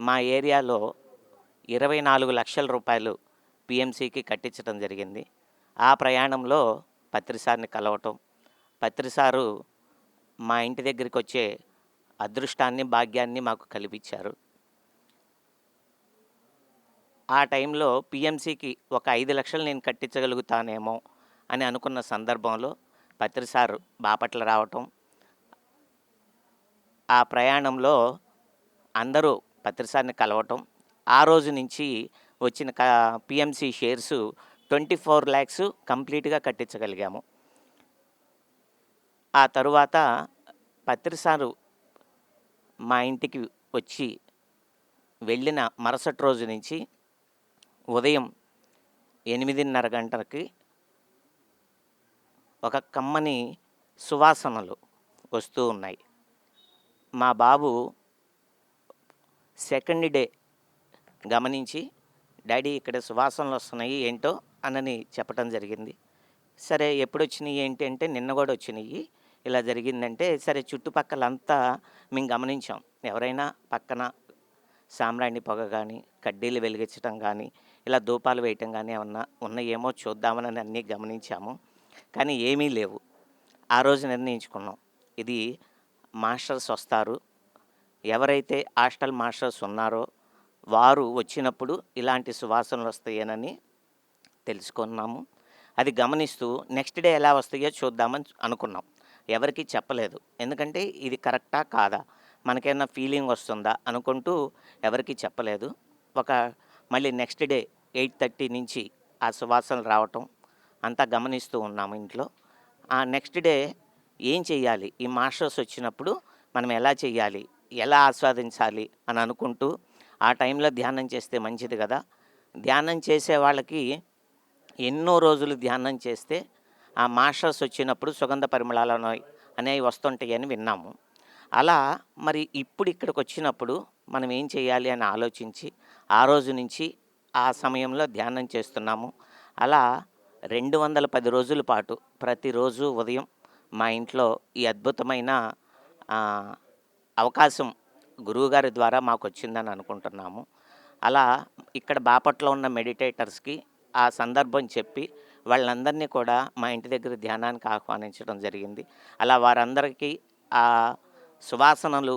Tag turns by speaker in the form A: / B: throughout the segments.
A: మా ఏరియాలో ఇరవై నాలుగు లక్షల రూపాయలు పిఎంసికి కట్టించడం జరిగింది. ఆ ప్రయాణంలో పత్రిసార్ని కలవటం పత్రిసారు మా ఇంటి దగ్గరికి వచ్చే అదృష్టాన్ని భాగ్యాన్ని మాకు కల్పించారు. ఆ టైంలో పిఎంసికి ఒక ఐదు లక్షలు నేను కట్టించగలుగుతానేమో అని అనుకున్న సందర్భంలో పత్రిసారు బాపట్ల రావటం. ఆ ప్రయాణంలో అందరూ పత్రిసారిని కలవటం. ఆ రోజు నుంచి వచ్చిన క PMC shares twenty four lakhs కంప్లీట్గా కట్టించగలిగాము. ఆ తరువాత పత్రిసారు మా ఇంటికి వచ్చి వెళ్ళిన మరుసటి రోజు నుంచి ఉదయం ఎనిమిదిన్నర గంటలకి ఒక కమ్మని సువాసనలు వస్తూ ఉన్నాయి. మా బాబు సెకండ్ డే గమనించి డాడీ ఇక్కడ సువాసనలు వస్తున్నాయి ఏంటో? అనని చెప్పడం జరిగింది. సరే ఎప్పుడు వచ్చినాయి ఏంటి? అంటే నిన్న కూడా వచ్చినాయి. ఇలా జరిగిందంటే సరే చుట్టుపక్కలంతా మేము గమనించాం. ఎవరైనా పక్కన సామ్రాణి పొగ కానీ కడ్డీలు వెలిగించడం కానీ ఇలా ధూపాలు వేయటం కానీ ఏమన్నా ఉన్నాయేమో చూద్దామని అన్నీ గమనించాము. కానీ ఏమీ లేవు. ఆ రోజు నిర్ణయించుకున్నాం. ఇది మాస్టర్స్ వస్తారు. ఎవరైతే హాస్టల్ మాస్టర్స్ ఉన్నారో వారు వచ్చినప్పుడు ఇలాంటి సువాసనలు వస్తాయేనని తెలుసుకున్నాము. అది గమనిస్తూ నెక్స్ట్ డే ఎలా వస్తాయో చూద్దామని అనుకున్నాం. ఎవరికి చెప్పలేదు. ఎందుకంటే ఇది కరెక్టా కాదా? మనకేమన్నా ఫీలింగ్ వస్తుందా? అనుకుంటూ ఎవరికి చెప్పలేదు. ఒక మళ్ళీ నెక్స్ట్ డే ఎయిట్ థర్టీ నుంచి ఆ సువాసనలు రావటం అంతా గమనిస్తూ ఉన్నాము ఇంట్లో. ఆ నెక్స్ట్ డే ఏం చేయాలి ఈ మాస్టర్స్ వచ్చినప్పుడు మనం ఎలా చేయాలి ఎలా ఆస్వాదించాలి అని అనుకుంటూ ఆ టైంలో ధ్యానం చేస్తే మంచిది కదా. ధ్యానం చేసే వాళ్ళకి ఎన్నో రోజులు ధ్యానం చేస్తే ఆ మాస్టర్స్ వచ్చినప్పుడు సుగంధ పరిమళాలు అనేవి- అనేవి విన్నాము. అలా మరి ఇప్పుడు ఇక్కడికి వచ్చినప్పుడు మనం ఏం చేయాలి అని ఆలోచించి ఆ రోజు నుంచి ఆ సమయంలో ధ్యానం చేస్తున్నాము. అలా రెండు వందల పది రోజుల పాటు ప్రతిరోజు ఉదయం మా ఇంట్లో ఈ అద్భుతమైన అవకాశం గురువుగారి ద్వారా మాకు వచ్చిందని అనుకుంటున్నాము. అలా ఇక్కడ బాపట్లో ఉన్న మెడిటేటర్స్కి ఆ సందర్భం చెప్పి వాళ్ళందరినీ కూడా మా ఇంటి దగ్గర ధ్యానానికి ఆహ్వానించడం జరిగింది. అలా వారందరికీ ఆ సువాసనలు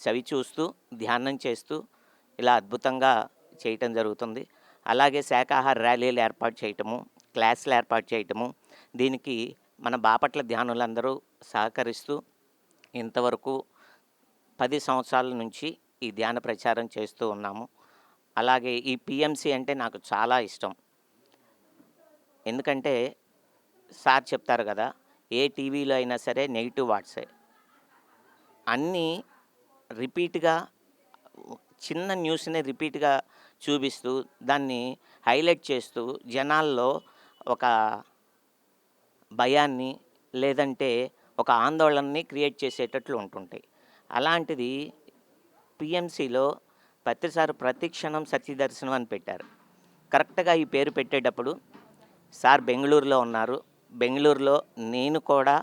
A: చవి చూస్తూ ధ్యానం చేస్తూ ఇలా అద్భుతంగా చేయటం జరుగుతుంది. అలాగే శాకాహార ర్యాలీలు ఏర్పాటు చేయటము క్లాసులు ఏర్పాటు చేయటము దీనికి మన బాపట్ల ధ్యానులందరూ సహకరిస్తూ ఇంతవరకు పది సంవత్సరాల నుంచి ఈ ధ్యాన ప్రచారం చేస్తూ ఉన్నాము. అలాగే ఈ పిఎంసి అంటే నాకు చాలా ఇష్టం. ఎందుకంటే సార్ చెప్తారు కదా ఏ టీవీలో అయినా సరే నెగిటివ్ వాట్సే. అన్నీ రిపీట్గా చిన్న న్యూస్ని రిపీట్గా చూపిస్తూ దాన్ని హైలైట్ చేస్తూ జనాల్లో ఒక భయాన్ని లేదంటే ఒక ఆందోళనని క్రియేట్ చేసేటట్లు ఉంటుంటాయి. అలాంటిది పిఎంసిలో ప్రతిసారి ప్రతి క్షణం సత్యదర్శనం అని పెట్టారు. కరెక్ట్గా ఈ పేరు పెట్టేటప్పుడు సార్ బెంగళూరులో ఉన్నారు. బెంగళూరులో నేను కూడా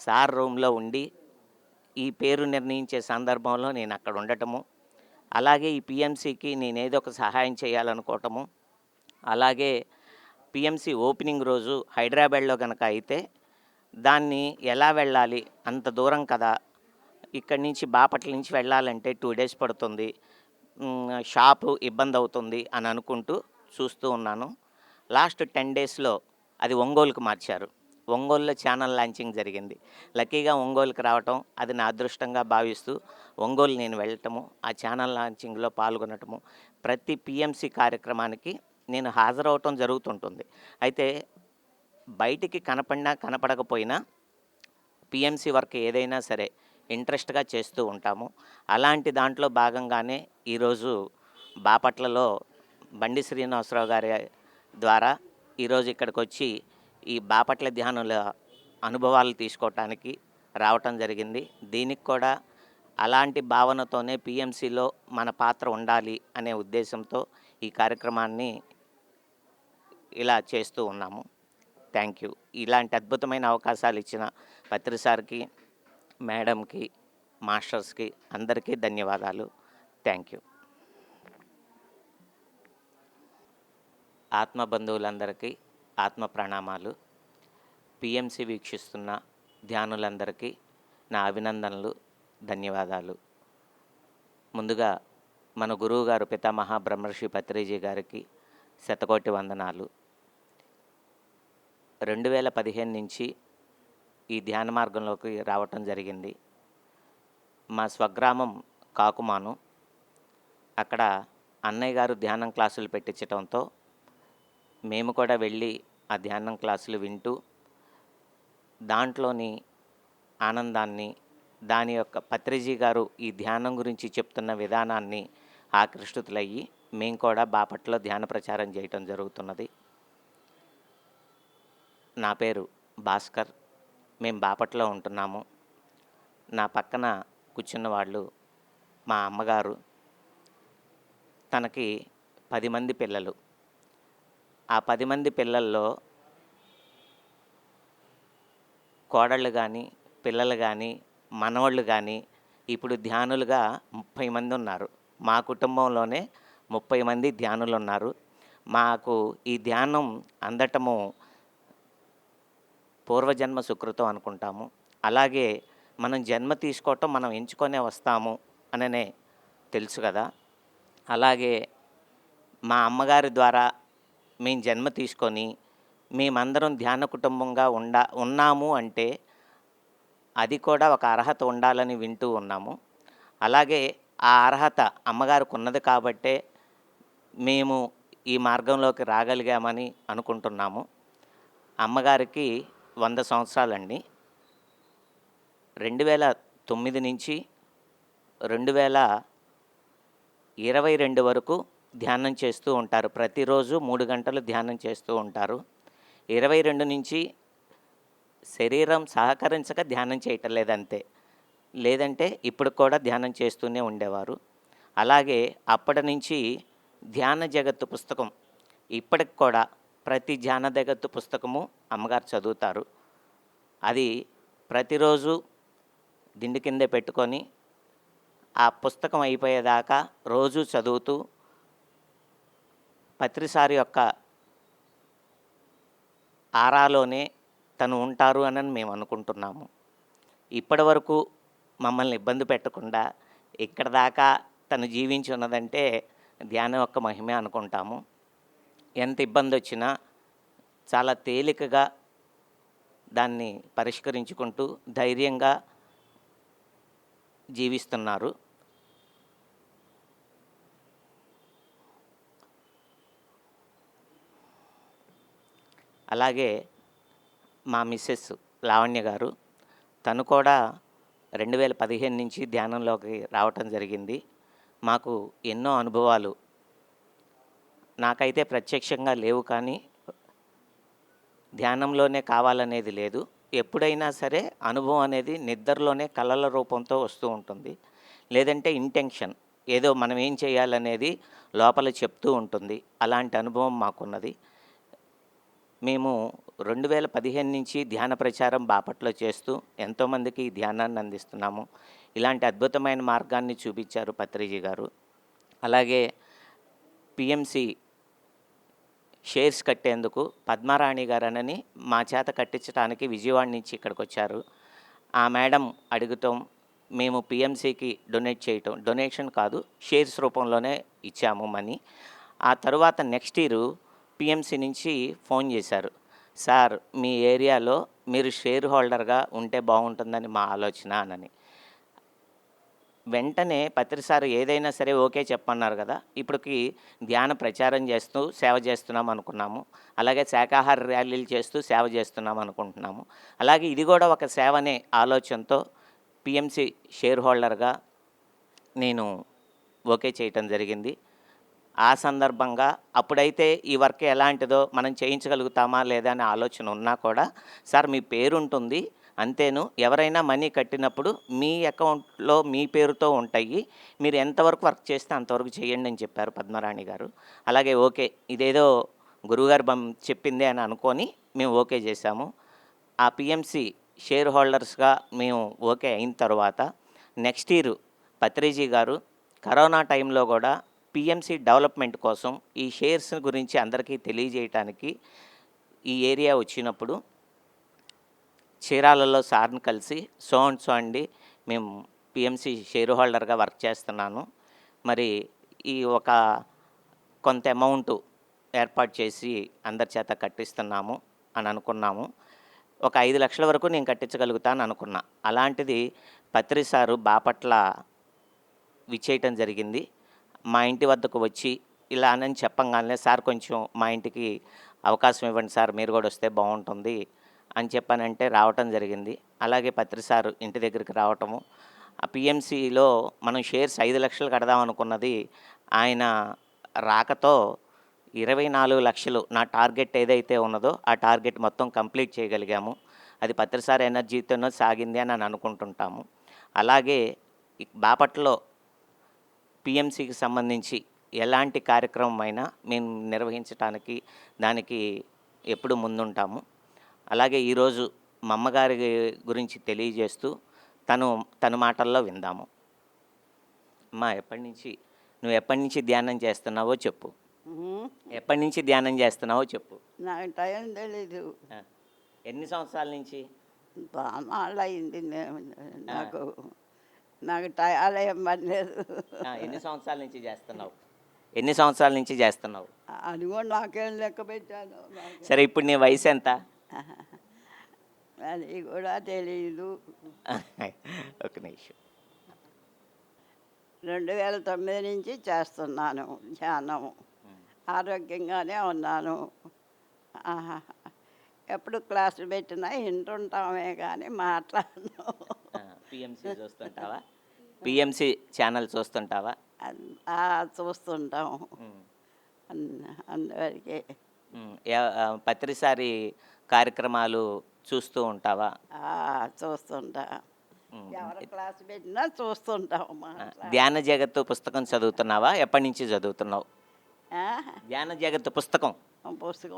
A: సార్ రూమ్లో ఉండి ఈ పేరు నిర్ణయించే సందర్భంలో నేను అక్కడ ఉండటము అలాగే ఈ పిఎంసికి నేను ఏదో ఒక సహాయం చేయాలనుకోవటము అలాగే పిఎంసి ఓపెనింగ్ రోజు హైదరాబాద్లో కనుక అయితే దాన్ని ఎలా వెళ్ళాలి? అంత దూరం కదా. ఇక్కడి నుంచి బాపట్ల నుంచి వెళ్ళాలంటే టూ డేస్ పడుతుంది. షాపు ఇబ్బంది అవుతుంది అని అనుకుంటూ చూస్తూ ఉన్నాను. లాస్ట్ టెన్ డేస్లో అది ఒంగోలుకు మార్చారు. ఒంగోలులో ఛానల్ లాంచింగ్ జరిగింది. లక్కీగా ఒంగోలుకి రావటం అది నా అదృష్టంగా భావిస్తూ ఒంగోలు నేను వెళ్ళటము ఆ ఛానల్ లాంచింగ్లో పాల్గొనటము ప్రతి పిఎంసి కార్యక్రమానికి నేను హాజరవటం జరుగుతుంటుంది. అయితే బయటికి కనపడినా కనపడకపోయినా పిఎంసి వర్క్ ఏదైనా సరే ఇంట్రెస్ట్గా చేస్తూ ఉంటాము. అలాంటి దాంట్లో భాగంగానే ఈరోజు బాపట్లలో బండి శ్రీనివాసరావు గారి ద్వారా ఈరోజు ఇక్కడికి వచ్చి ఈ బాపట్ల ధ్యానుల అనుభవాలు తీసుకోవటానికి రావటం జరిగింది. దీనికి కూడా అలాంటి భావనతోనే పిఎంసిలో మన పాత్ర ఉండాలి అనే ఉద్దేశంతో ఈ కార్యక్రమాన్ని ఇలా చేస్తూ ఉన్నాము. Thank you. ఇలాంటి అద్భుతమైన అవకాశాలు ఇచ్చిన పత్రిసార్కి మేడంకి మాస్టర్స్కి అందరికీ ధన్యవాదాలు. Thank you. ఆత్మ బంధువులందరికీ ఆత్మ ప్రణామాలు. పిఎంసి వీక్షిస్తున్న ధ్యానులందరికీ నా అభినందనలు ధన్యవాదాలు. ముందుగా మన గురువు గారు పితామహ బ్రహ్మర్షి పత్రిజీ గారికి శతకోటి వందనాలు. రెండు వేల పదిహేను నుంచి ఈ ధ్యాన మార్గంలోకి రావటం జరిగింది. మా స్వగ్రామం కాకుమాను. అక్కడ అన్నయ్య గారు ధ్యానం క్లాసులు పెట్టించడంతో మేము కూడా వెళ్ళి ఆ ధ్యానం క్లాసులు వింటూ దాంట్లోని ఆనందాన్ని దాని యొక్క పత్రిజీ గారు ఈ ధ్యానం గురించి చెప్తున్న విధానాన్ని ఆకృష్టులయ్యి మేము కూడా బాపట్లో ధ్యాన ప్రచారం చేయటం జరుగుతున్నది. నా పేరు భాస్కర్. మేము బాపట్లో ఉంటున్నాము. నా పక్కన కూర్చున్న వాళ్ళు మా అమ్మగారు. తనకి పది మంది పిల్లలు. ఆ పది మంది పిల్లల్లో కోడళ్ళు కానీ పిల్లలు కానీ మనవాళ్ళు కానీ ఇప్పుడు ధ్యానులుగా ముప్పై మంది ఉన్నారు. మా కుటుంబంలోనే ముప్పై మంది ధ్యానులు ఉన్నారు మాకు ఈ ధ్యానం అందటము పూర్వజన్మ సుకృతం అనుకుంటాము. అలాగే మనం జన్మ తీసుకోవటం మనం ఎంచుకొనే వస్తాము అననే తెలుసు కదా. అలాగే మా అమ్మగారి ద్వారా మేము జన్మ తీసుకొని మేమందరం ధ్యాన కుటుంబంగా ఉండా ఉన్నాము అంటే అది కూడా ఒక అర్హత ఉండాలని వింటూ ఉన్నాము. అలాగే ఆ అర్హత అమ్మగారికి ఉన్నది కాబట్టే మేము ఈ మార్గంలోకి రాగలిగామని అనుకుంటున్నాము. అమ్మగారికి వంద సంవత్సరాలండి. రెండు వేల తొమ్మిది నుంచి రెండు వేల ఇరవై రెండు వరకు ధ్యానం చేస్తూ ఉంటారు. ప్రతిరోజు మూడు గంటలు ధ్యానం చేస్తూ ఉంటారు. ఇరవై రెండు నుంచి శరీరం సహకరించక ధ్యానం చేయటం లేదంతే. లేదంటే ఇప్పుడు కూడా ధ్యానం చేస్తూనే ఉండేవారు. అలాగే అప్పటి నుంచి ధ్యాన జగత్తు పుస్తకం ఇప్పటికి కూడా ప్రతి ధ్యాన జగత్తు పుస్తకము అమ్మగారు చదువుతారు. అది ప్రతిరోజు దిండు కిందే పెట్టుకొని ఆ పుస్తకం అయిపోయేదాకా రోజు చదువుతూ పత్రిసారి యొక్క ఆరాలోనే తను ఉంటారు అని మేము అనుకుంటున్నాము. ఇప్పటి వరకు మమ్మల్ని ఇబ్బంది పెట్టకుండా ఇక్కడ దాకా తను జీవించి ఉన్నదంటే ధ్యానం యొక్క మహిమే అనుకుంటాము. ఎంత ఇబ్బంది వచ్చినా చాలా తేలికగా దాన్ని పరిష్కరించుకుంటూ ధైర్యంగా జీవిస్తున్నారు. అలాగే మా మిస్సెస్ లావణ్య గారు తను కూడా రెండు వేల పదిహేను నుంచి ధ్యానంలోకి రావటం జరిగింది. మాకు ఎన్నో అనుభవాలు నాకైతే ప్రత్యక్షంగా లేవు కానీ ధ్యానంలోనే కావాలనేది లేదు. ఎప్పుడైనా సరే అనుభవం అనేది నిద్రలోనే కళల రూపంతో వస్తూ ఉంటుంది. లేదంటే ఇంటెన్షన్ ఏదో మనం ఏం చేయాలనేది లోపల చెప్తూ ఉంటుంది. అలాంటి అనుభవం మాకున్నది. మేము రెండు వేల పదిహేను నుంచి ధ్యాన ప్రచారం బాపట్లో చేస్తూ ఎంతోమందికి ఈ ధ్యానాన్ని అందిస్తున్నాము. ఇలాంటి అద్భుతమైన మార్గాన్ని చూపించారు పత్రిజీ గారు. అలాగే పిఎంసి షేర్స్ కట్టేందుకు పద్మారాణి గారనని మా చేత కట్టించడానికి విజయవాడ నుంచి ఇక్కడికి వచ్చారు ఆ మేడం అడుగుతాం మేము పిఎంసికి డొనేట్ చేయటం డొనేషన్ కాదు షేర్స్ రూపంలోనే ఇచ్చాము మనీ. ఆ తర్వాత నెక్స్ట్ ఇయర్ పిఎంసి నుంచి ఫోన్ చేశారు. సార్ మీ ఏరియాలో మీరు షేర్ హోల్డర్గా ఉంటే బాగుంటుందని మా ఆలోచన అనని. వెంటనే పత్రిసారి ఏదైనా సరే ఓకే చెప్పన్నారు కదా ఇప్పటికి ధ్యాన ప్రచారం చేస్తూ సేవ చేస్తున్నాం అనుకున్నాము. అలాగే శాకాహార ర్యాలీలు చేస్తూ సేవ చేస్తున్నాం అనుకుంటున్నాము. అలాగే ఇది కూడా ఒక సేవనే ఆలోచనతో పిఎంసి షేర్ హోల్డర్గా నేను ఓకే చేయటం జరిగింది. ఆ సందర్భంగా అప్పుడైతే ఈ వర్క్ ఎలాంటిదో మనం చేయించగలుగుతామా లేదా అనే ఆలోచన ఉన్నా కూడా సార్ మీ పేరు ఉంటుంది అంతేను ఎవరైనా మనీ కట్టినప్పుడు మీ అకౌంట్లో మీ పేరుతో ఉంటాయి. మీరు ఎంతవరకు వర్క్ చేస్తే అంతవరకు చేయండి అని చెప్పారు పద్మరాణి గారు. అలాగే ఓకే ఇదేదో గురువుగారు బం చెప్పిందే అని అనుకొని మేము ఓకే చేశాము. ఆ పిఎంసి షేర్ హోల్డర్స్గా మేము ఓకే అయిన తర్వాత నెక్స్ట్ ఇయర్ పత్రిజీ గారు కరోనా టైంలో కూడా పిఎంసి డెవలప్మెంట్ కోసం ఈ షేర్స్ గురించి అందరికీ తెలియజేయటానికి ఈ ఏరియా వచ్చినప్పుడు చీరాలలో సార్ని కలిసి సో అండ్ సో అండి మేము పిఎంసి షేర్ హోల్డర్గా వర్క్ చేస్తున్నాను. మరి ఈ ఒక కొంత అమౌంట్ ఏర్పాటు చేసి అందరి చేత కట్టిస్తున్నాము అని అనుకున్నాము. ఒక ఐదు లక్షల వరకు నేను కట్టించగలుగుతాను అనుకున్నా. అలాంటిది పత్రి సారు బాపట్ల విచ్చేయటం జరిగింది. మా ఇంటి వద్దకు వచ్చి ఇలా అని చెప్పంగానే సార్ కొంచెం మా ఇంటికి అవకాశం ఇవ్వండి సార్ మీరు కూడా వస్తే బాగుంటుంది. అని చెప్పానంటే రావటం జరిగింది. అలాగే పత్రిసారు ఇంటి దగ్గరికి రావటము. ఆ పిఎంసిలో మనం షేర్స్ ఐదు లక్షలు కడదాం అనుకున్నది ఆయన రాకతో ఇరవై నాలుగు లక్షలు నా టార్గెట్ ఏదైతే ఉన్నదో ఆ టార్గెట్ మొత్తం కంప్లీట్ చేయగలిగాము. అది పత్రిసార ఎనర్జీతోనో సాగింది అని అని అనుకుంటుంటాము. అలాగే బాపట్లో పిఎంసికి సంబంధించి ఎలాంటి కార్యక్రమం అయినా మేము నిర్వహించడానికి దానికి ఎప్పుడు ముందుంటాము. అలాగే ఈరోజు మా అమ్మగారి గురించి తెలియజేస్తూ తను తన మాటల్లో విందాము. అమ్మా ఎప్పటి నుంచి నువ్వు ఎప్పటి నుంచి ధ్యానం చేస్తున్నావో చెప్పు. ఎప్పటి నుంచి ధ్యానం చేస్తున్నావో చెప్పు.
B: నాకు టైం తెలీదు.
A: ఎన్ని సంవత్సరాల నుంచి?
B: అయింది నాకు. నాకు టయాలు ఏం పనిలేదు.
A: ఎన్ని సంవత్సరాల నుంచి చేస్తున్నావు? ఎన్ని సంవత్సరాల నుంచి చేస్తున్నావు?
B: అది కూడా నాకేం లెక్క పెట్టాను.
A: సరే ఇప్పుడు నీ వయసు ఎంత?
B: అది కూడా తెలియదు
A: ఒక నిమిషం.
B: రెండు వేల తొమ్మిది నుంచి చేస్తున్నాను ధ్యానం ఆరోగ్యంగానే ఉన్నాను. ఎప్పుడు క్లాసులు పెట్టినా వింటుంటామే కానీ మాట్లాడను.
A: పిఎంసి చూస్తుంటావా? పిఎంసి ఛానల్ చూస్తుంటావా?
B: చూస్తుంటాం అందువరకే.
A: పత్రిసారి కార్యక్రమాలు చూస్తూ ఉంటావా?
B: చూస్తుంటా. ఎవరు క్లాస్ పెట్టినా చూస్తుంటాం
A: ఆ,
B: మాట్లా-
A: ధ్యాన జగత్తు పుస్తకం చదువుతున్నావా? ఎప్పటి నుంచి చదువుతున్నావు? ధ్యాన జగత్తు పుస్తకం.
B: పుస్తకం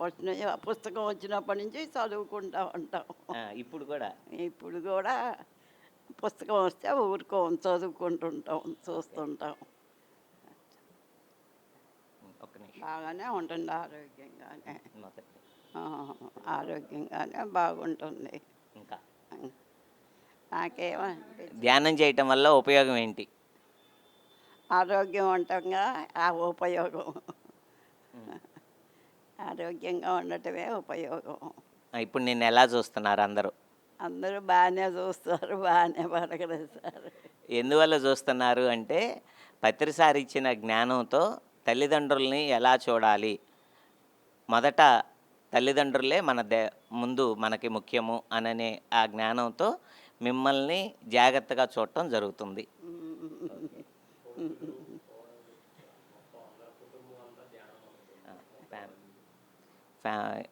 B: వచ్చిన పుస్తకం వచ్చినప్పటి నుంచి చదువుకుంటా ఉంటాం.
A: ఇప్పుడు కూడా?
B: ఇప్పుడు కూడా పుస్తకం వస్తే ఊరుకోం చదువుకుంటుంటాం చూస్తుంటాం. బాగానే ఉంటుంది ఆరోగ్యంగానే. ఆరోగ్యంగానే బాగుంటుంది.
A: ఇంకా.
B: నాకేమనిపించింది
A: ధ్యానం చేయటం వల్ల ఉపయోగం ఏంటి?
B: ఆరోగ్యవంతంగా ఆ ఉపయోగం. ఆరోగ్యంగా ఉండటమే ఉపయోగం.
A: ఆ, ఇప్పుడు నిన్ను ఎలా చూస్తున్నారు అందరూ?
B: అందరూ బాగానే చూస్తారు బాగానే పలకరిస్తారు
A: ఎందువల్ల చూస్తున్నారు అంటే పత్రిసారి ఇచ్చిన జ్ఞానంతో తల్లిదండ్రుల్ని ఎలా చూడాలి? మొదట తల్లిదండ్రులే మన దే ముందు మనకి ముఖ్యము అననే ఆ జ్ఞానంతో మిమ్మల్ని జాగ్రత్తగా చూడటం జరుగుతుంది.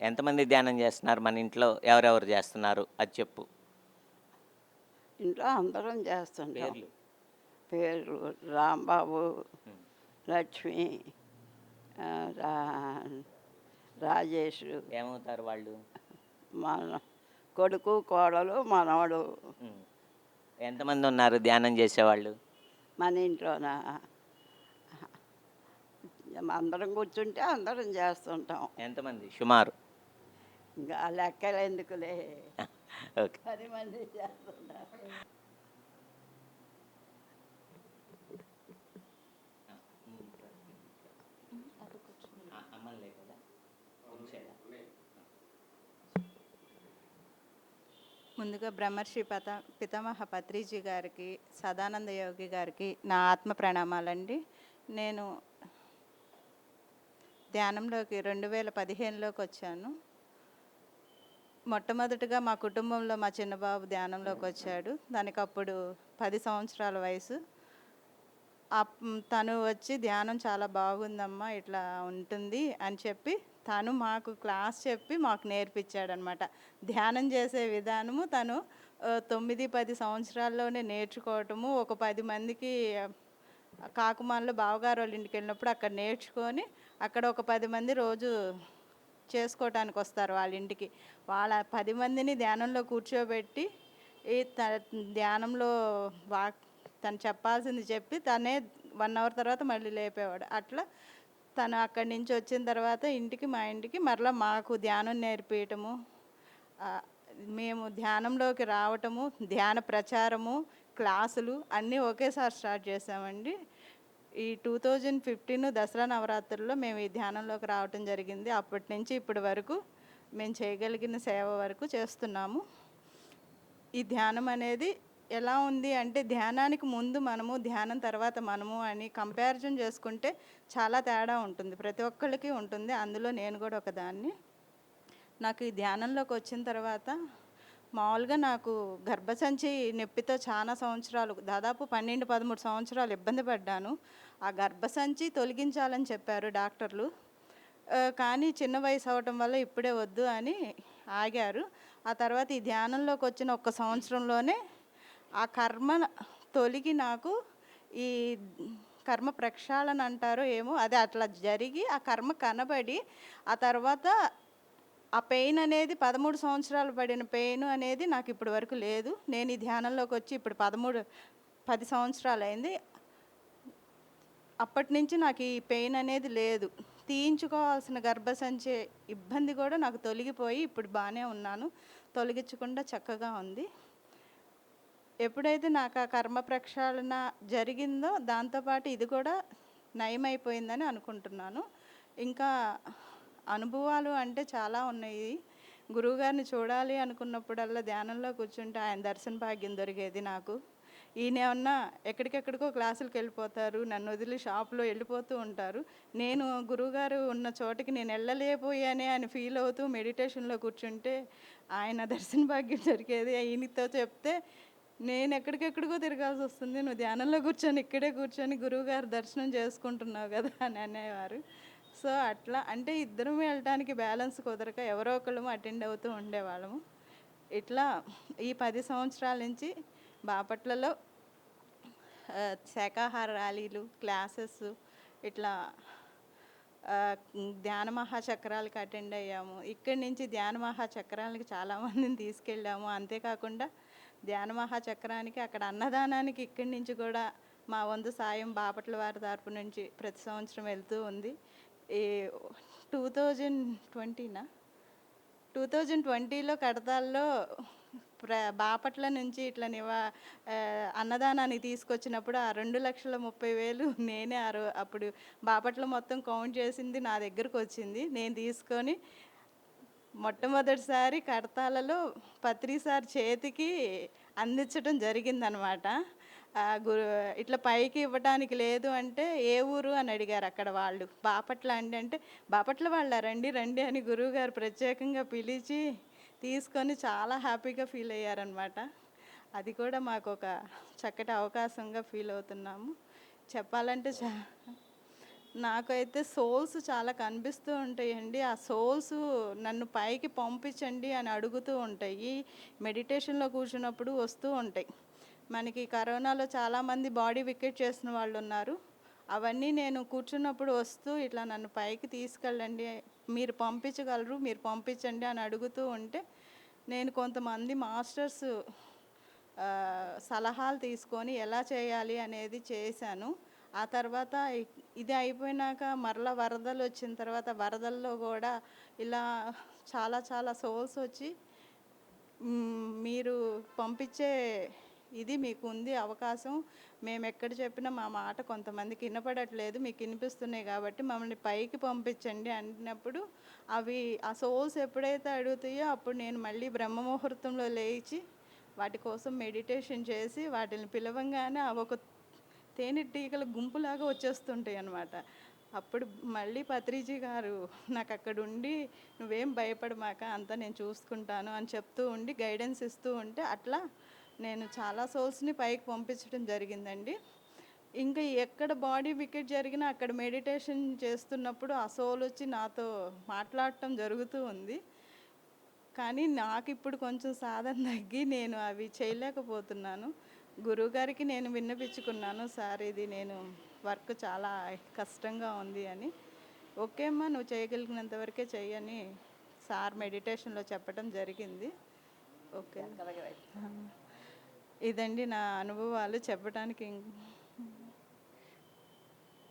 A: ఎంతమంది ధ్యానం చేస్తున్నారు? మన ఇంట్లో ఎవరెవరు చేస్తున్నారు? అది చెప్పు.
B: ఇంట్లో అందరం చేస్తుంటాం.
A: పేర్లు.
B: రాంబాబు. లక్ష్మి రాజేష్
A: ఏమవుతారు వాళ్ళు?
B: మన కొడుకు కోడలు మనవడు.
A: ఎంతమంది ఉన్నారు ధ్యానం చేసేవాళ్ళు?
B: మన ఇంట్లోన? అందరం కూర్చుంటే అందరం చేస్తుంటాం.
A: ఎంతమంది? సుమారు.
B: ఇంకా లెక్కలు ఎందుకులే? పది మంది చేస్తుంటాం
C: ముందుగా బ్రహ్మర్షి పత పితామహ పత్రిజీ గారికి సదానంద యోగి గారికి నా ఆత్మ ప్రణామాలండి. నేను ధ్యానంలోకి రెండు వేల పదిహేనులోకి వచ్చాను. మొట్టమొదటిగా మా కుటుంబంలో మా చిన్నబాబు ధ్యానంలోకి వచ్చాడు. దానికి అప్పుడు పది సంవత్సరాల వయసు. తను వచ్చి ధ్యానం చాలా బాగుందమ్మా ఇట్లా ఉంటుంది అని చెప్పి తను మాకు క్లాస్ చెప్పి మాకు నేర్పించాడనమాట. ధ్యానం చేసే విధానము తను తొమ్మిది పది సంవత్సరాల్లోనే నేర్చుకోవటము. ఒక పది మందికి ఆ, కాకుమాన్లో బావగారు వాళ్ళ ఇంటికి వెళ్ళినప్పుడు అక్కడ నేర్చుకొని అక్కడ ఒక పది మంది రోజు చేసుకోవటానికి వస్తారు వాళ్ళ ఇంటికి. వాళ్ళ పది మందిని ధ్యానంలో కూర్చోబెట్టి ఈ త- ధ్యానంలో వా తను చెప్పాల్సింది చెప్పి తనే వన్ అవర్ తర్వాత మళ్ళీ లేపేవాడు. అట్లా తను అక్కడి నుంచి వచ్చిన తర్వాత ఇంటికి మా ఇంటికి మరలా మాకు ధ్యానం నేర్పించటము మేము ధ్యానంలోకి రావటము ధ్యాన ప్రచారము క్లాసులు అన్నీ ఒకేసారి స్టార్ట్ చేసామండి. ఈ టూ థౌజండ్ ఫిఫ్టీన్ దసరా నవరాత్రుల్లో మేము ఈ ధ్యానంలోకి రావటం జరిగింది. అప్పటి నుంచి ఇప్పటి వరకు మేము చేయగలిగిన సేవ వరకు చేస్తున్నాము. ఈ ధ్యానం అనేది ఎలా ఉంది అంటే ధ్యానానికి ముందు మనము ధ్యానం తర్వాత మనము అని కంపారిజన్ చేసుకుంటే చాలా తేడా ఉంటుంది. ప్రతి ఒక్కళ్ళకి ఉంటుంది. అందులో నేను కూడా ఒకదాన్ని. నాకు ఈ ధ్యానంలోకి వచ్చిన తర్వాత మామూలుగా నాకు గర్భసంచి నొప్పితో చాలా సంవత్సరాలు దాదాపు పన్నెండు పదమూడు సంవత్సరాలు ఇబ్బంది పడ్డాను. ఆ గర్భసంచి తొలగించాలని చెప్పారు డాక్టర్లు. కానీ చిన్న వయసు అవటం వల్ల ఇప్పుడే వద్దు అని ఆగారు. ఆ తర్వాత ఈ ధ్యానంలోకి వచ్చిన ఒక్క సంవత్సరంలోనే ఆ కర్మ తొలగి నాకు ఈ కర్మ ప్రక్షాళన అంటారో ఏమో అది అట్లా జరిగి ఆ కర్మ కనబడి ఆ తర్వాత ఆ పెయిన్ అనేది పదమూడు సంవత్సరాలు పడిన పెయిన్ అనేది నాకు ఇప్పటి వరకు లేదు. నేను ఈ ధ్యానంలోకి వచ్చి ఇప్పుడు పదమూడు పది సంవత్సరాలు అయింది. అప్పటి నుంచి నాకు ఈ పెయిన్ అనేది లేదు. తీయించుకోవాల్సిన గర్భసంచి ఇబ్బంది కూడా నాకు తొలగిపోయి ఇప్పుడు బాగానే ఉన్నాను. తొలగించకుండా చక్కగా ఉంది. ఎప్పుడైతే నాకు ఆ కర్మ ప్రక్షాళన జరిగిందో దాంతోపాటు ఇది కూడా నయమైపోయిందని అనుకుంటున్నాను. ఇంకా అనుభవాలు అంటే చాలా ఉన్నాయి. గురువుగారిని చూడాలి అనుకున్నప్పుడల్లా ధ్యానంలో కూర్చుంటే ఆయన దర్శన భాగ్యం దొరికేది నాకు. ఈయన ఏమన్నా ఎక్కడికెక్కడికో క్లాసులకు వెళ్ళిపోతారు నన్ను వదిలి షాప్లో వెళ్ళిపోతూ ఉంటారు. నేను గురువుగారు ఉన్న చోటకి నేను వెళ్ళలేకపోయానే అని ఫీల్ అవుతూ మెడిటేషన్లో కూర్చుంటే ఆయన దర్శన భాగ్యం దొరికేది. ఈయనతో చెప్తే నేను ఎక్కడికెక్కడికో తిరగాల్సి వస్తుంది. నువ్వు ధ్యానంలో కూర్చొని ఇక్కడే కూర్చొని గురువుగారు దర్శనం చేసుకుంటున్నావు కదా అని అనేవారు. సో అట్లా అంటే ఇద్దరం వెళ్ళటానికి బ్యాలెన్స్ కుదరక ఎవరో ఒకళ్ళము అటెండ్ అవుతూ ఉండేవాళ్ళము. ఇట్లా ఈ పది సంవత్సరాల నుంచి బాపట్లలో శాకాహార ర్యాలీలు క్లాసెస్ ఇట్లా ధ్యాన మహాచక్రాలకు అటెండ్ అయ్యాము. ఇక్కడి నుంచి ధ్యాన మహాచక్రాలకు చాలామందిని తీసుకెళ్ళాము. అంతేకాకుండా ధ్యాన మహాచక్రానికి అక్కడ అన్నదానానికి ఇక్కడి నుంచి కూడా మా వంతు సాయం బాపట్ల వారి తరపు నుంచి ప్రతి సంవత్సరం వెళ్తూ ఉంది. ఈ టూ థౌజండ్ ట్వంటీనా? టూ థౌజండ్ ట్వంటీలో కడతాల్లో ప్ర బాపట్ల నుంచి ఇట్లా నివా అన్నదానాన్ని తీసుకొచ్చినప్పుడు ఆ రెండు లక్షల ముప్పై వేలు నేనే ఆ అప్పుడు బాపట్ల మొత్తం కౌంట్ చేసింది నా దగ్గరకు వచ్చింది. నేను తీసుకొని మొట్టమొదటిసారి కడతాలలో పత్రి సార్ చేతికి అందించడం జరిగిందనమాట. గురు ఇట్లా పైకి ఇవ్వడానికి లేదు అంటే ఏ ఊరు అని అడిగారు అక్కడ వాళ్ళు. బాపట్ల అండి అంటే బాపట్ల వాళ్ళ రండి రండి అని గురువుగారు ప్రత్యేకంగా పిలిచి తీసుకొని చాలా హ్యాపీగా ఫీల్ అయ్యారనమాట. అది కూడా మాకు ఒక చక్కటి అవకాశంగా ఫీల్ అవుతున్నాము. చెప్పాలంటే చా నాకైతే సోల్స్ చాలా కనిపిస్తూ ఉంటాయండి. ఆ సోల్స్ నన్ను పైకి పంపించండి అని అడుగుతూ ఉంటాయి. మెడిటేషన్లో కూర్చున్నప్పుడు వస్తూ ఉంటాయి. మనకి కరోనాలో చాలామంది బాడీ వికెట్ చేసిన వాళ్ళు ఉన్నారు అవన్నీ నేను కూర్చున్నప్పుడు వస్తూ ఇట్లా నన్ను పైకి తీసుకెళ్ళండి మీరు పంపించగలరు మీరు పంపించండి అని అడుగుతూ ఉంటే నేను కొంతమంది మాస్టర్స్ సలహాలు తీసుకొని ఎలా చేయాలి అనేది చేశాను. ఆ తర్వాత ఇది అయిపోయినాక మరలా వరదలు వచ్చిన తర్వాత వరదల్లో కూడా ఇలా చాలా చాలా సోల్స్ వచ్చి మీరు పంపించే ఇది మీకు ఉంది అవకాశం. మేము ఎక్కడ చెప్పినా మా మాట కొంతమందికి వినపడట్లేదు మీకు వినిపిస్తున్నాయి కాబట్టి మమ్మల్ని పైకి పంపించండి అంటున్నప్పుడు అవి ఆ సోల్స్ ఎప్పుడైతే అడుగుతాయో అప్పుడు నేను మళ్ళీ బ్రహ్మ ముహూర్తంలో లేచి వాటి కోసం మెడిటేషన్ చేసి వాటిని పిలవంగానే అవి ఒక తేనెటీగల గుంపులాగా వచ్చేస్తుంటాయి అన్నమాట. అప్పుడు మళ్ళీ పత్రిజీ గారు నాకు అక్కడ ఉండి నువ్వేం భయపడమాక అంతా నేను చూసుకుంటాను అని చెప్తూ ఉండి గైడెన్స్ ఇస్తూ ఉంటే అట్లా నేను చాలా సోల్స్ని పైకి పంపించడం జరిగిందండి. ఇంకా ఎక్కడ బాడీ వికెట్ జరిగినా అక్కడ మెడిటేషన్ చేస్తున్నప్పుడు ఆ సోల్ వచ్చి నాతో మాట్లాడటం జరుగుతూ ఉంది. కానీ నాకు ఇప్పుడు కొంచెం సాధన తగ్గి నేను అవి చేయలేకపోతున్నాను. గురువుగారికి నేను విన్నపించుకున్నాను సార్ ఇది నేను వర్క్ చాలా కష్టంగా ఉంది అని. ఓకే అమ్మా నువ్వు చేయగలిగినంత వరకే చెయ్యని సార్ మెడిటేషన్లో చెప్పడం జరిగింది. ఓకే. ఇదండి నా అనుభవాలు చెప్పడానికి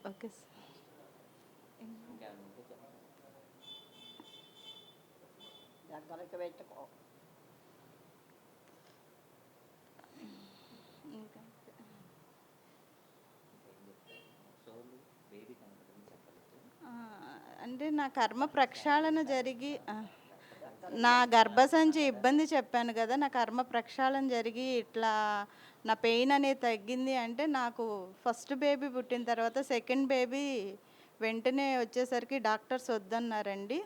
C: ఓకే సార్.
B: దగ్గరకు పెట్టుకో.
C: అంటే నా కర్మ ప్రక్షాళన జరిగి నా నా గర్భసంచి ఇబ్బంది చెప్పాను కదా నా కర్మ ప్రక్షాళన జరిగి ఇట్లా నా పెయిన్ అనేది తగ్గింది అంటే నాకు ఫస్ట్ బేబీ పుట్టిన తర్వాత సెకండ్ బేబీ వెంటనే వచ్చేసరికి డాక్టర్స్ వద్దన్నారండి.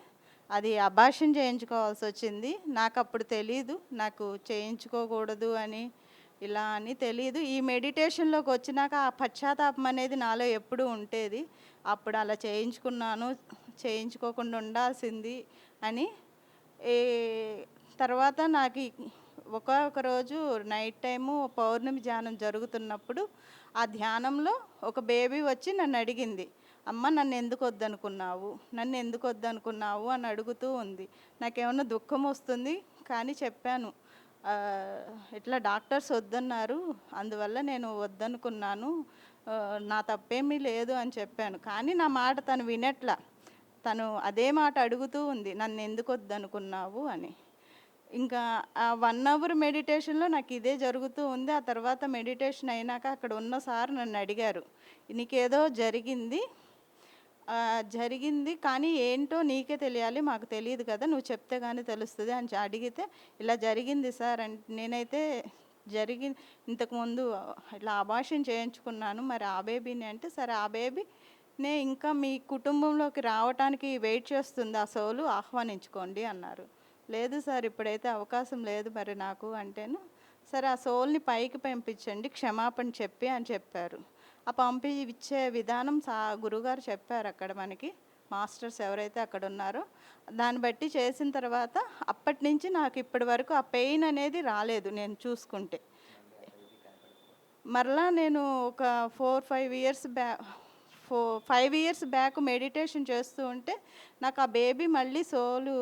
C: అది అభాషణ చేయించుకోవాల్సి వచ్చింది. నాకు అప్పుడు తెలీదు నాకు చేయించుకోకూడదు అని ఇలా అని తెలియదు ఈ మెడిటేషన్లోకి వచ్చినాక ఆ పశ్చాత్తాపం అనేది నాలో ఎప్పుడూ ఉండేది. అప్పుడు అలా చేయించుకున్నాను. చేయించుకోకుండా ఉండాల్సింది అని. ఏ తర్వాత నాకు ఒకొక్క ఒక ఒక రోజు నైట్ టైము పౌర్ణమి ధ్యానం జరుగుతున్నప్పుడు ఆ ధ్యానంలో ఒక బేబీ వచ్చి నన్ను అడిగింది అమ్మ నన్ను ఎందుకు వద్దనుకున్నావు? నన్ను ఎందుకు వద్దనుకున్నావు? అని అడుగుతూ ఉంది. నాకేమన్నా దుఃఖం వస్తుంది? కానీ చెప్పాను ఇట్లా డాక్టర్స్ వద్దన్నారు అందువల్ల నేను వద్దనుకున్నాను నా తప్పేమీ లేదు అని చెప్పాను. కానీ నా మాట తను వినట్లా. తను అదే మాట అడుగుతూ ఉంది నన్ను ఎందుకు వద్దనుకున్నావు అని. ఇంకా ఆ వన్ అవర్ మెడిటేషన్లో నాకు ఇదే జరుగుతూ ఉంది. ఆ తర్వాత మెడిటేషన్ అయినాక అక్కడ ఉన్న సార్ నన్ను అడిగారు నీకేదో జరిగింది జరిగింది కానీ ఏంటో నీకే తెలియాలి మాకు తెలియదు కదా నువ్వు చెప్తే కానీ తెలుస్తుంది అని అడిగితే ఇలా జరిగింది సార్ అంటే నేనైతే జరిగి ఇంతకుముందు ఇట్లా అభాషణ చేయించుకున్నాను మరి ఆ బేబీని అంటే సరే ఆ బేబీ నే ఇంకా మీ కుటుంబంలోకి రావటానికి వెయిట్ చేస్తుంది. ఆ సోలు ఆహ్వానించుకోండి అన్నారు. లేదు సార్ ఇప్పుడైతే అవకాశం లేదు మరి నాకు అంటేను. సరే ఆ సోల్ని పైకి పంపించండి క్షమాపణ చెప్పి అని చెప్పారు. ఆ పంపి ఇచ్చే విధానం సా గురుగారు చెప్పారు అక్కడ మనకి. మాస్టర్స్ ఎవరైతే అక్కడ ఉన్నారో దాన్ని బట్టి చేసిన తర్వాత అప్పటి నుంచి నాకు ఇప్పటి వరకు ఆ పెయిన్ అనేది రాలేదు నేను చూసుకుంటే. మరలా నేను ఒక ఫోర్ ఫైవ్ ఇయర్స్ బ్యా ఫో ఫైవ్ ఇయర్స్ బ్యాక్ మెడిటేషన్ చేస్తూ ఉంటే నాకు ఆ బేబీ మళ్ళీ సోలు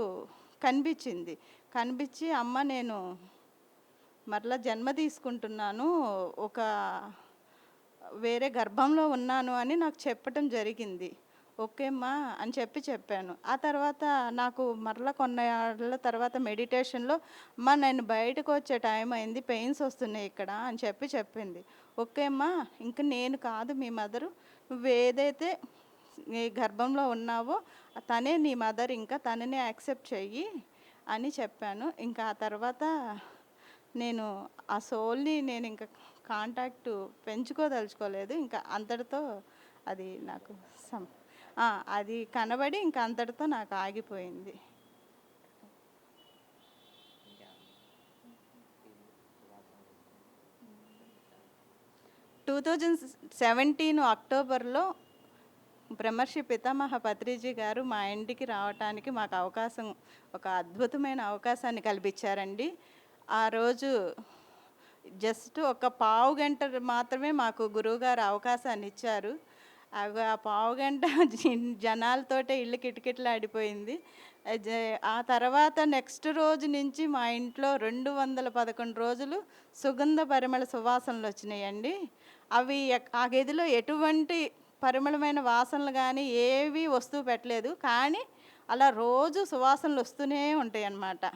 C: కనిపించింది. కనిపించి అమ్మ నేను మరలా జన్మ తీసుకుంటున్నాను ఒక వేరే గర్భంలో ఉన్నాను అని నాకు చెప్పటం జరిగింది. ఓకే అమ్మా అని చెప్పి చెప్పాను. ఆ తర్వాత నాకు మరలా కొన్నేళ్ళ తర్వాత మెడిటేషన్లో అమ్మా నేను బయటకు వచ్చే టైం అయింది పెయిన్స్ వస్తున్నాయి ఇక్కడ అని చెప్పి చెప్పింది. ఓకే అమ్మా ఇంక నేను కాదు మీ మదరు ఏదైతే నీ గర్భంలో ఉన్నావో తనే నీ మదర్ ఇంకా తననే యాక్సెప్ట్ చెయ్యి అని చెప్పాను. ఇంకా ఆ తర్వాత నేను ఆ సోల్ని నేను ఇంకా కాంటాక్ట్ పెంచుకోదలుచుకోలేదు. ఇంకా అంతటితో అది నాకు సం అది కనబడి ఇంకా అంతటితో నాకు ఆగిపోయింది. టూ థౌజండ్ సెవెంటీన్ అక్టోబర్లో బ్రహ్మర్షి పితామహ పత్రిజీ గారు మా ఇంటికి రావటానికి మాకు అవకాశం ఒక అద్భుతమైన అవకాశాన్ని కల్పించారండి. ఆ రోజు జస్ట్ ఒక పావు గంట మాత్రమే మాకు గురువుగారు అవకాశాన్ని ఇచ్చారు. ఆ పావు గంట జనాలతోటే ఇల్లు కిటకిటలాడిపోయింది. ఆడిపోయింది ఆ తర్వాత నెక్స్ట్ రోజు నుంచి మా ఇంట్లో రెండు వందల పదకొండు రోజులు సుగంధ పరిమళ సువాసనలు వచ్చినాయండి. అవి ఆ గదిలో ఎటువంటి పరిమళమైన వాసనలు కానీ ఏవి వస్తువు పెట్టలేదు. కానీ అలా రోజు సువాసనలు వస్తూనే ఉంటాయి అన్నమాట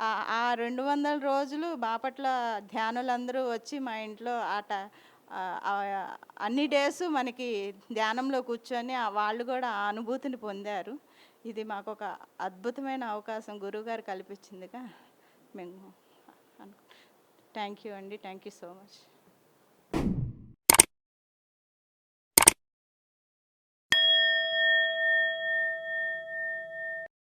C: ఆ- రెండు వందల రోజులు బాపట్ల ధ్యానులందరూ వచ్చి మా ఇంట్లో ఆట అన్ని డేస్ మనకి ధ్యానంలో కూర్చొని వాళ్ళు కూడా ఆ అనుభూతిని పొందారు. ఇది మాకు ఒక అద్భుతమైన అవకాశం గురువుగారు కల్పించిందిగా మేము థ్యాంక్ యూ అండి. Thank you so much.